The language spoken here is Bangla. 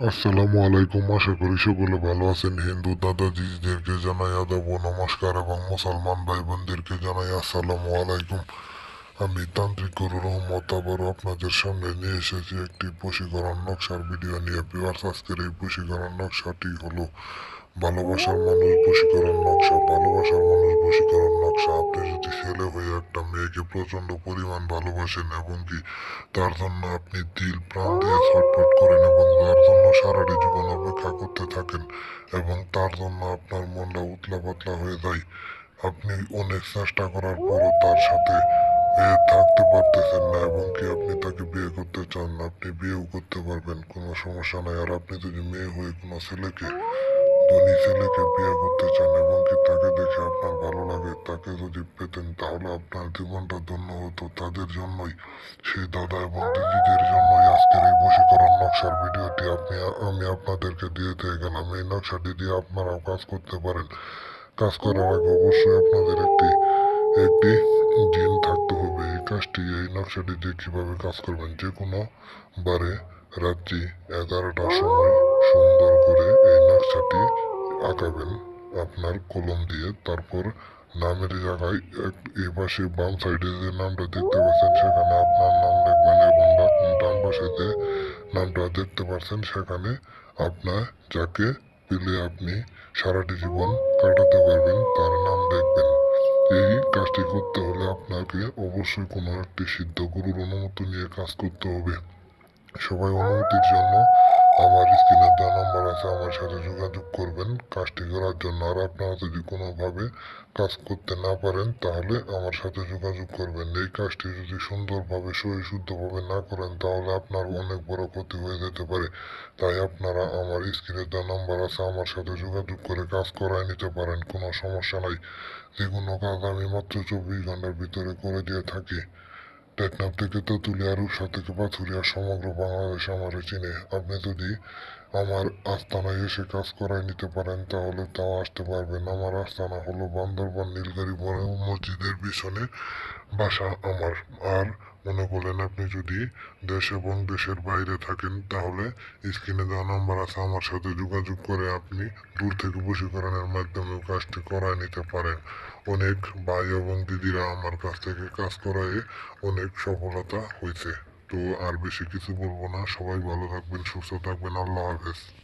আসসালামু আলাইকুম, আশা করি সকলে ভালো আছেন। হিন্দু দাদাজিদেরকে জানাই আদাব নমস্কার এবং মুসলমান ভাই বোনদেরকে জানাই আসসালামু আলাইকুম। আমি তান্ত্রিক গুরু রহমত আবারও আপনাদের সামনে নিয়ে এসেছি একটি বশীকরণ নকশার ভিডিও নিয়ে। বিওয়ার্স আজকের এই বশীকরণ নকশাটি হলো ভালোবাসার মানুষ বশীকরণ নকশা ভালোবাসার প্রচণ্ড পরিমাণ ভালোবাসেন এবং কি তার জন্য আপনি দিল, প্রাণ দিয়ে ছটফট করেন এবং তার জন্য সারাটি জীবন অপেক্ষা করতে থাকেন এবং তার জন্য আপনার মনটা উতলা পাতলা হয়ে যায়। আপনি অনেক চেষ্টা করার পরও তার সাথে থাকতে পারতেছেন না এবং কি আপনি তাকে বিয়ে করতে চান, আপনি বিয়েও করতে পারবেন, কোনো সমস্যা নাই। আর আপনি যদি মেয়ে হয়ে কোনো ছেলেকে ধনী ছেলেকে বিয়ে করতে চান এবং কি তাকে দেখে আপনার ভালো লাগে? তাকে যদি পেতেন তাহলে আপনার জীবনটা ধন্য হতো। তাদের জন্যই, সেই দাদা এবং দিদিদের জন্যই আজকের এই বশীকরণ নকশার ভিডিওটি আপনি আমি আপনাদেরকে দিয়ে দিয়ে গেলাম। এই নকশাটি দিয়ে আপনারাও কাজ করতে পারেন। কাজ করার আগে অবশ্যই আপনাদের একটি এই দিয়ে কীভাবে কাজ করবেন, যে কোনো বারে রাত্রি এগারোটার সময় সুন্দর করে এই নকশাটি আঁকাবেন। আপনার কলম দিয়ে তারপর নামের জায়গায় এই পাশে বাম সাইডে যে নামটা দেখতে পাচ্ছেন, সেখানে আপনার নাম লিখবেন এবং ডান পাশে যে নামটা দেখতে পাচ্ছেন, সেখানে আপনার যাকে পেলে আপনি সারাটি জীবন কাটাতে পারবেন, তার নাম দেখবেন এই কাজটি করতে হলে আপনাকে অবশ্যই কোনো একটি সিদ্ধ গুরুর অনুমতি নিয়ে কাজ করতে হবে। সবাই অনুমতির জন্য আমার স্ক্রিনে দেওয়া নাম্বার আছে, আমার সাথে যোগাযোগ করবেন। কাজটি করার জন্য আর আপনারা যদি কোনোভাবে কাজ করতে না পারেন, তাহলে আমার সাথে যোগাযোগ করবেন। এই কাজটি যদি সুন্দরভাবে, সহি শুদ্ধভাবে না করেন, তাহলে আপনার অনেক বড় ক্ষতি হয়ে যেতে পারে। তাই আপনারা আমার স্ক্রিনে দেওয়া নাম্বার আছে, আমার সাথে যোগাযোগ করে কাজ করায় নিতে পারেন, কোনো সমস্যা নাই। যে কোনো কাজ আমি মাত্র চব্বিশ ঘণ্টার ভিতরে করে দিয়ে থাকি। টেকনাফ থেকে তো তুলে তেঁতুলিয়া রূপসা থেকে পাথুরিয়া সমগ্র বাংলাদেশ আমার চিনে। আপনি যদি আমার আস্তানায় এসে কাজ করায় নিতে পারেন, তাহলে তাও আসতে পারবেন। আমার আস্তানা হলো বান্দরবান নীলগাড়ি বড় মসজিদের পিছনে বাসা আমার। আর মনে করলেন আপনি যদি দেশ এবং দেশের বাইরে থাকেন? তাহলে স্ক্রিনে দেওয়া নাম্বার আছে, আমার সাথে যোগাযোগ করে আপনি দূর থেকে বশীকরণের মাধ্যমে কাজটি করায় নিতে পারেন। অনেক ভাই এবং দিদিরা আমার কাছ থেকে কাজ করায় অনেক সফলতা হয়েছে। তো আর বেশি কিছু বলব না। সবাই ভালো থাকবেন, সুস্থ থাকবেন। আল্লাহ হাফেজ।